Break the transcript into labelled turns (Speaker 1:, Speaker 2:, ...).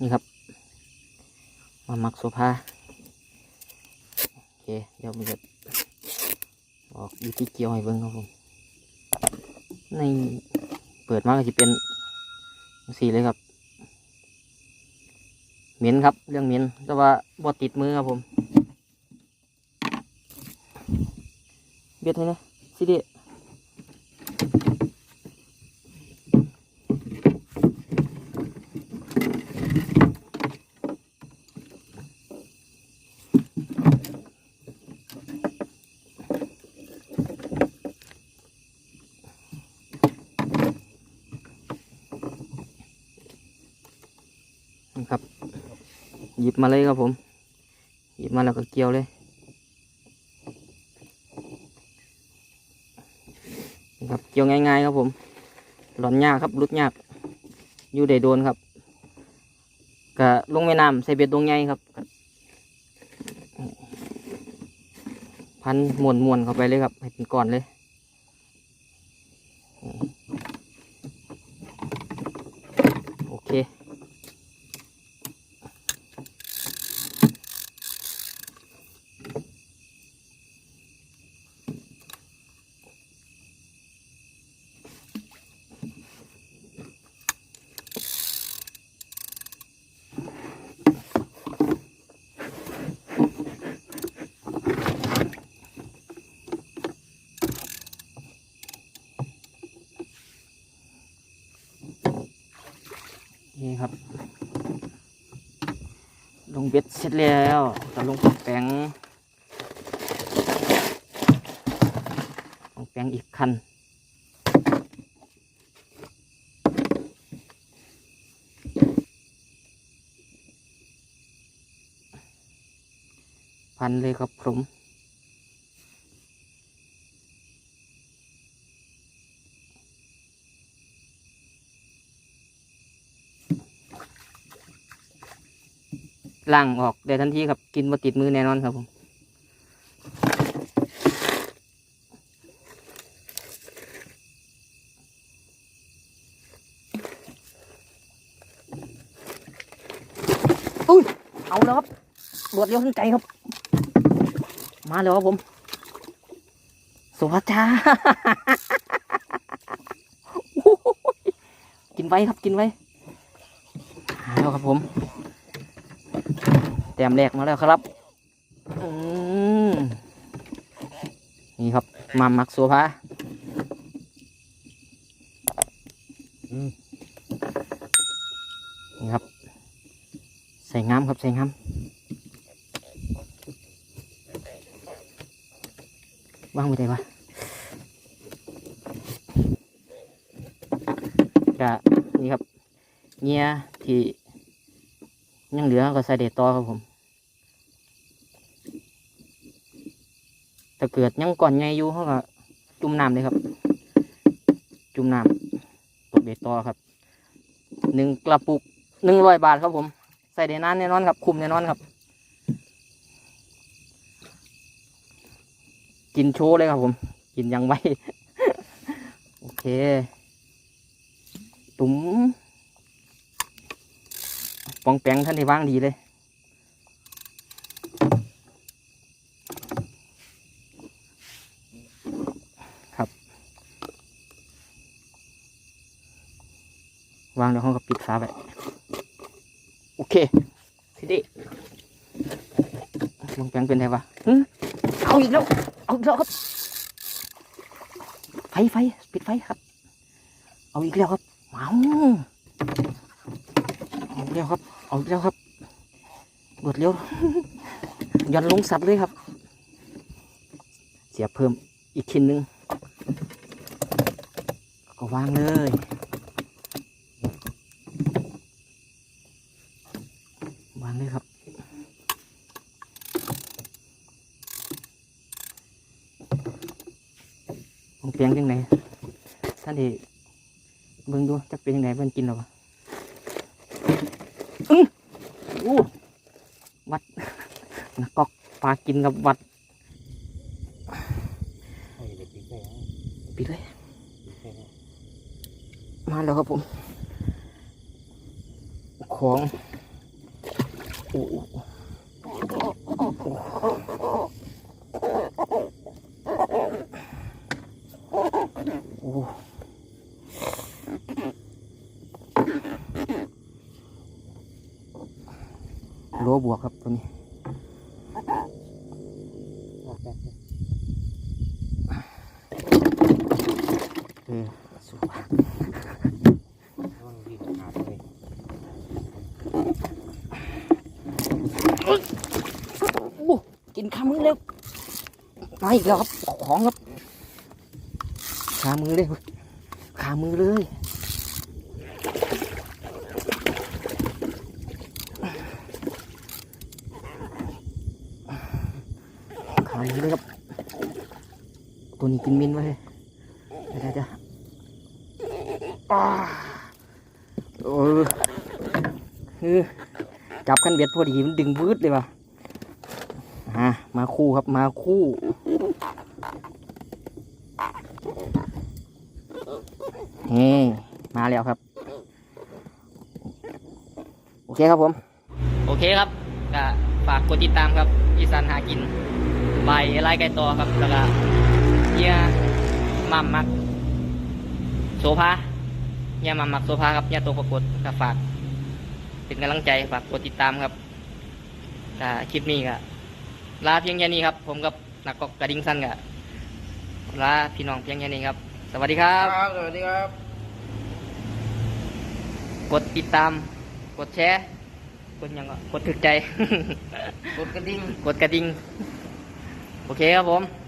Speaker 1: นี่ครับ มาหมักโซฟาโอเคเดี๋ยวมันจะออกวิธีเกี่ยวให้เบิ่งครับผมในเปิดมาก็จะเป็นสีเลยครับเหม็นครับ เรื่องเหม็นแต่ว่าบ่ติดมือครับผมเบียดให้นะสิเดีน หยิบมาเลยครับผม หยิบมาแล้วก็เกี่ยวเลยนะครับเกี่ยวง่ายๆครับผม หลอนยากครับรุดยาก อยู่ได้โดนครับกะลงแม่น้ำใส่เบ็ดตรงใหญ่ครับ พันมวนมวนเข้าไปเลยครับ ให้เป็นก้อนเลย โอเค นี่ครับ ลงเบ็ดเสร็จแล้วก็ลงแปงลงแปงอีกคันพันเลยครับผม ล่างออกได้ทันทีครับกินมาติดมือแน่นอนครับผมอุ้ยเอาแล้วครับรวดเร็วทันใจครับ มาแล้วครับผม สวัสดีจ้ากินไว้ครับกินไว้มาแล้วครับผม แต้มแรกมาแล้วครับอืมนี่ครับมามักโซฟาอืมนี่ครับ ใส่งามครับ ใส่งามวางไว้ได้ปะกะนี่ครับเงียที่ ยังเหลือก็ใส่เด็ดต่อครับผมถ้าเกิดยังก่อนไงอยู่เขาก็จุ่มน้ำเลยครับ จุ่มน้ำตกเด็ดต่อครับหนึ่งกระปุกหนึ่งร้อยบาทครับผม ใส่ได้นานแน่นอนครับ คุมแน่นอนครับ กินโชว์เลยครับผม กินยังไวโอเค ตุ๋ม ปองแปงท่านได้วางดีเลยครับวางแล้วห้องก็ปิดฝาไปโอเคทีนี้ปองแปงเป็นไงวะเอาอีกแล้วเอาอีกแล้วครับไฟไฟปิดไฟครับ เอาอีกแล้วครับเอาเอาอีกแล้วครับ เอาอีกแล้วครับรวดเร็วย้อนลงสัตว์เลยครับ เสียบเพิ่มอีกชิ้นหนึ่งก็วางเลยวางเลยครับผมเปลียงยังไงท่านที่เบิ่งดูจะเป็นยังไงเพิ่นกินหรอวะ อู้วัดนักกอกปลากินกับวัดปิดเลย มาแล้วครับผม ของโอ้โอ้ โลบวกครับตัวนี้เออสุดว่ะ
Speaker 2: ระวังดินขาดเลย
Speaker 1: โอ้กินขามือเร็วมาอีกแล้วครับ ของครับขามือเลยขามือเลย ขามือเลยครับ ตัวนี้กินมินไว้เดี๋ยวเดี๋ยวอ่าโอ้ยเอจับกันเบ็ดพอดีมันดึงวืดเลยว่ะอะมาคู่ครับมาคู่เฮ้มาแล้วครับ โอเคครับผม โอเคครับก็ฝากกดติดตามครับอีสานหากิน ใบไล่ไก่ต่อครับแล้วก็เยี่ยมัมมักโซฟาเยี่ยมัมมักโซฟาครับเยี่ยตัวประกวดก็ฝาก เป็นกำลังใจฝากกดติดตามครับก็คลิปนี้ก็ลาเพียงแค่นี้ครับ ผมกับนักกอกกระดิ่งสั้นกับลาพี่น้องเพียงแค่นี้ครับ สวัสดีครับ
Speaker 2: ครับสวัสดีครับ
Speaker 1: กดติดตาม กดแชร์ กดหยังก็กดถึกใจ
Speaker 2: กดกระดิ่ง
Speaker 1: กดกระดิ่ง โอเคครับผม